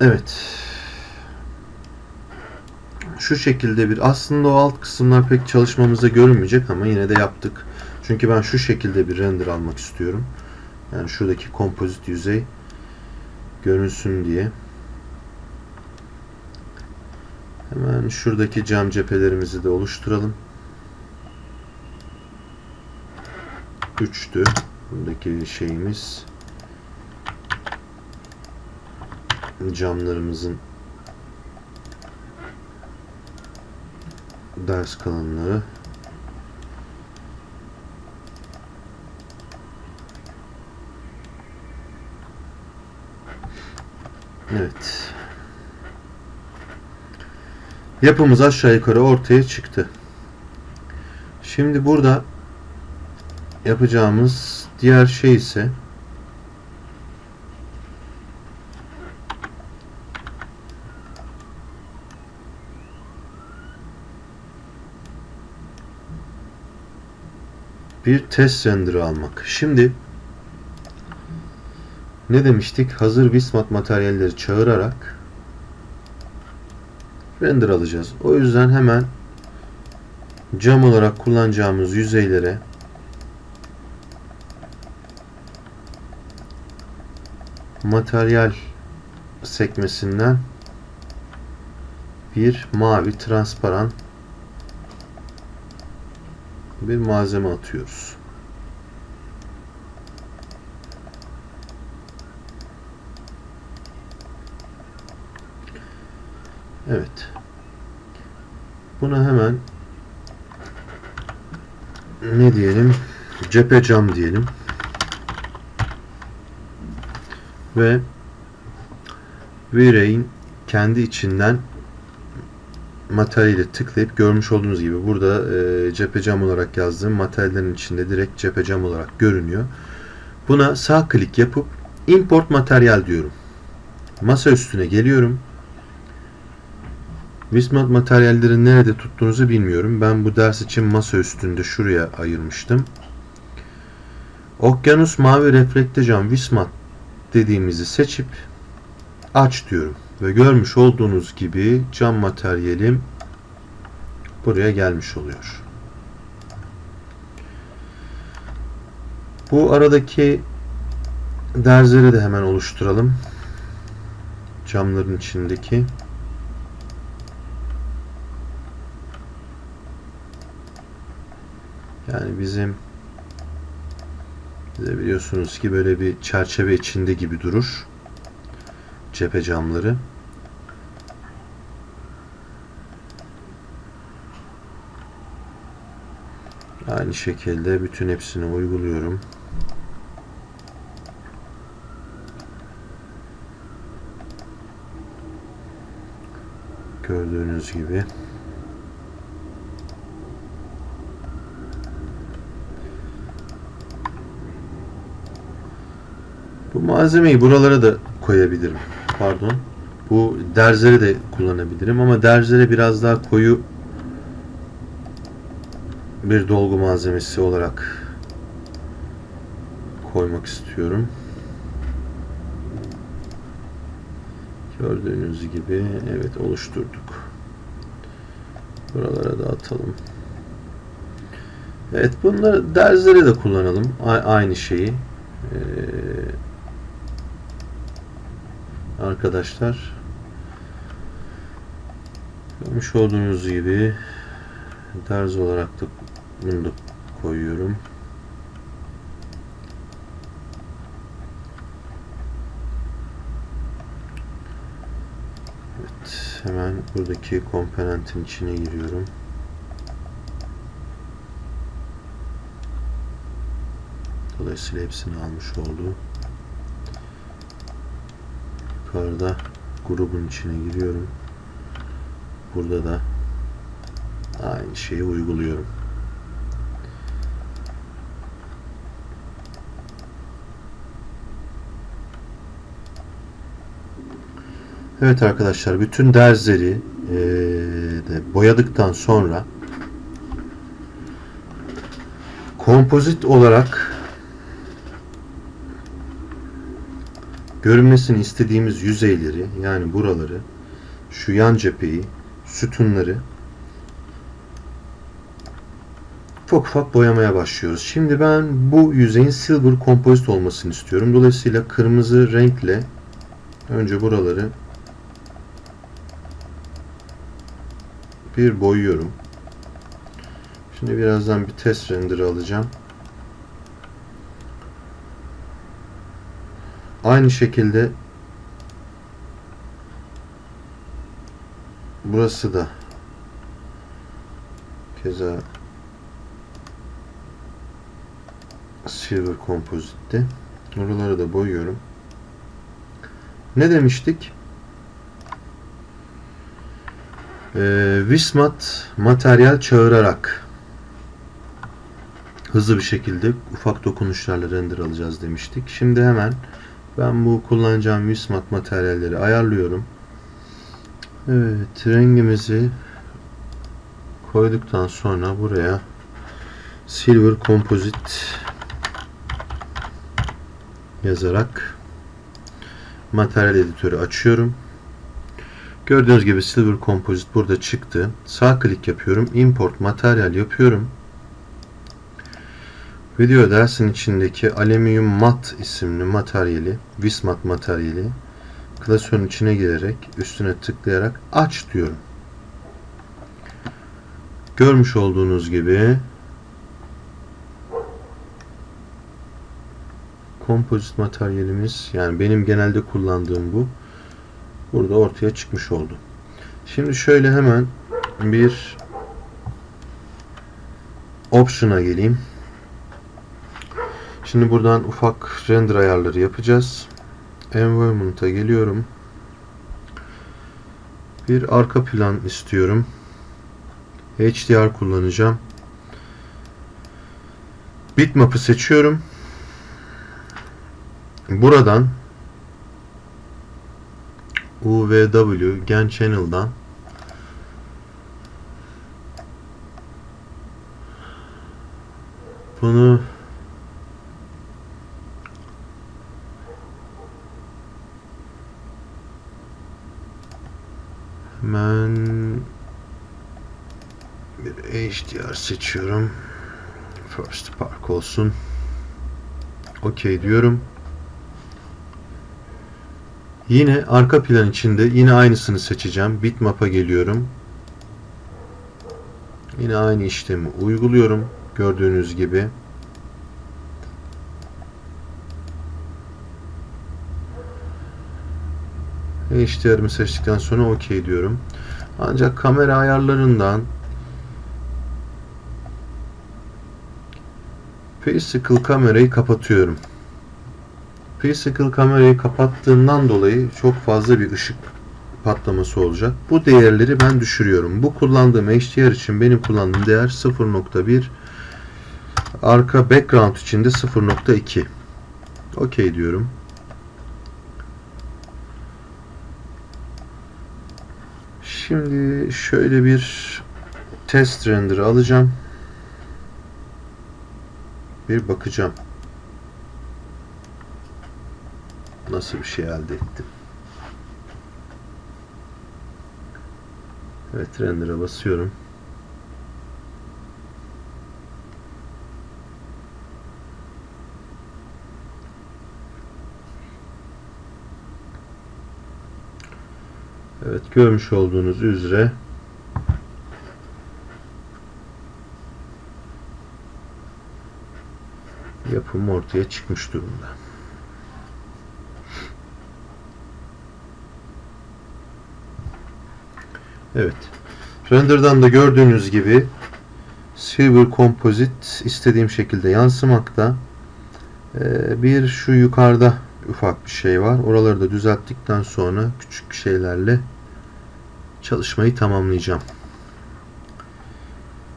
Evet. Şu şekilde bir aslında o alt kısımlar pek çalışmamızda görünmeyecek ama yine de yaptık. Çünkü ben şu şekilde bir render almak istiyorum. Yani şuradaki kompozit yüzey görünsün diye. Hemen şuradaki cam cephelerimizi de oluşturalım. 3'tü. Buradaki şeyimiz camlarımızın ders kalanları Evet. Yapımız aşağı yukarı ortaya çıktı. Şimdi burada yapacağımız diğer şey ise bir test render'ı almak. Şimdi ne demiştik? Hazır Vismat materyalleri çağırarak render alacağız. O yüzden hemen cam olarak kullanacağımız yüzeylere materyal sekmesinden bir mavi transparan bir malzeme atıyoruz. Evet. Buna hemen ne diyelim? Cephe cam diyelim. Ve V-Ray'in kendi içinden materyali tıklayıp görmüş olduğunuz gibi burada e, cephe cam olarak yazdığım materyallerin içinde direkt cephe cam olarak görünüyor. Buna sağ klik yapıp import materyal diyorum. Masa üstüne geliyorum. Vismat materyalleri nerede tuttuğunuzu bilmiyorum. Ben bu ders için masa üstünde şuraya ayırmıştım. Okyanus mavi reflekte cam Vismat dediğimizi seçip aç diyorum. Ve görmüş olduğunuz gibi cam materyalim buraya gelmiş oluyor. Bu aradaki derzleri de hemen oluşturalım. Camların içindeki. Yani bizim bize biliyorsunuz ki böyle bir çerçeve içinde gibi durur. Cephe camları. Aynı şekilde bütün hepsini uyguluyorum. Gördüğünüz gibi. Bu malzemeyi buralara da koyabilirim. Pardon. Bu derzleri de kullanabilirim ama derzlere biraz daha koyu bir dolgu malzemesi olarak koymak istiyorum. Gördüğünüz gibi evet oluşturduk. Buralara da atalım. Evet bunları derzlere de kullanalım. A- aynı şeyi. Ee, arkadaşlar görmüş olduğunuz gibi derz olarak da bunu da koyuyorum. Evet, hemen buradaki komponentin içine giriyorum. Dolayısıyla hepsini almış oldu. Yukarıda grubun içine giriyorum. Burada da aynı şeyi uyguluyorum. Evet arkadaşlar bütün derzleri eee, de boyadıktan sonra kompozit olarak görünmesini istediğimiz yüzeyleri yani buraları, şu yan cepheyi, sütunları ufak ufak boyamaya başlıyoruz. Şimdi ben bu yüzeyin silver composite olmasını istiyorum. Dolayısıyla kırmızı renkle önce buraları bir boyuyorum. Şimdi birazdan bir test render alacağım. Aynı şekilde burası da keza silver composite'ti. Oraları da boyuyorum. Ne demiştik? Ee, Vismat materyal çağırarak hızlı bir şekilde ufak dokunuşlarla render alacağız demiştik. Şimdi hemen ben bu kullanacağım Vismat materyalleri ayarlıyorum. Evet, rengimizi koyduktan sonra buraya Silver Composite yazarak materyal editörü açıyorum. Gördüğünüz gibi Silver Composite burada çıktı. Sağ klik yapıyorum. Import materyal yapıyorum. Video dersin içindeki alüminyum mat isimli materyali, Vismat materyali klasörün içine girerek üstüne tıklayarak aç diyorum. Görmüş olduğunuz gibi kompozit materyalimiz yani benim genelde kullandığım bu burada ortaya çıkmış oldu. Şimdi şöyle hemen bir option'a geleyim. Şimdi buradan ufak render ayarları yapacağız. Environment'a geliyorum. Bir arka plan istiyorum. HDR kullanacağım. Bitmap'ı seçiyorum. Buradan UVW Gen Channel'dan bunu hemen bir HDR seçiyorum. First Park olsun. OK diyorum. Yine arka plan içinde yine aynısını seçeceğim. Bitmap'a geliyorum. Yine aynı işlemi uyguluyorum. Gördüğünüz gibi. HDR'ımı seçtikten sonra OK diyorum. Ancak kamera ayarlarından Physical kamerayı kapatıyorum. Physical kamerayı kapattığından dolayı çok fazla bir ışık patlaması olacak. Bu değerleri ben düşürüyorum. Bu kullandığım HDR için benim kullandığım değer 0.1 arka background için de 0.2 OK diyorum. Şimdi şöyle bir test render alacağım. Bir bakacağım. Nasıl bir şey elde ettim. Evet render'a basıyorum. Evet görmüş olduğunuz üzere yapım ortaya çıkmış durumda. Evet. Render'dan da gördüğünüz gibi Silver Composite istediğim şekilde yansımakta. Ee, bir şu yukarıda ufak bir şey var. Oraları da düzelttikten sonra küçük şeylerle çalışmayı tamamlayacağım.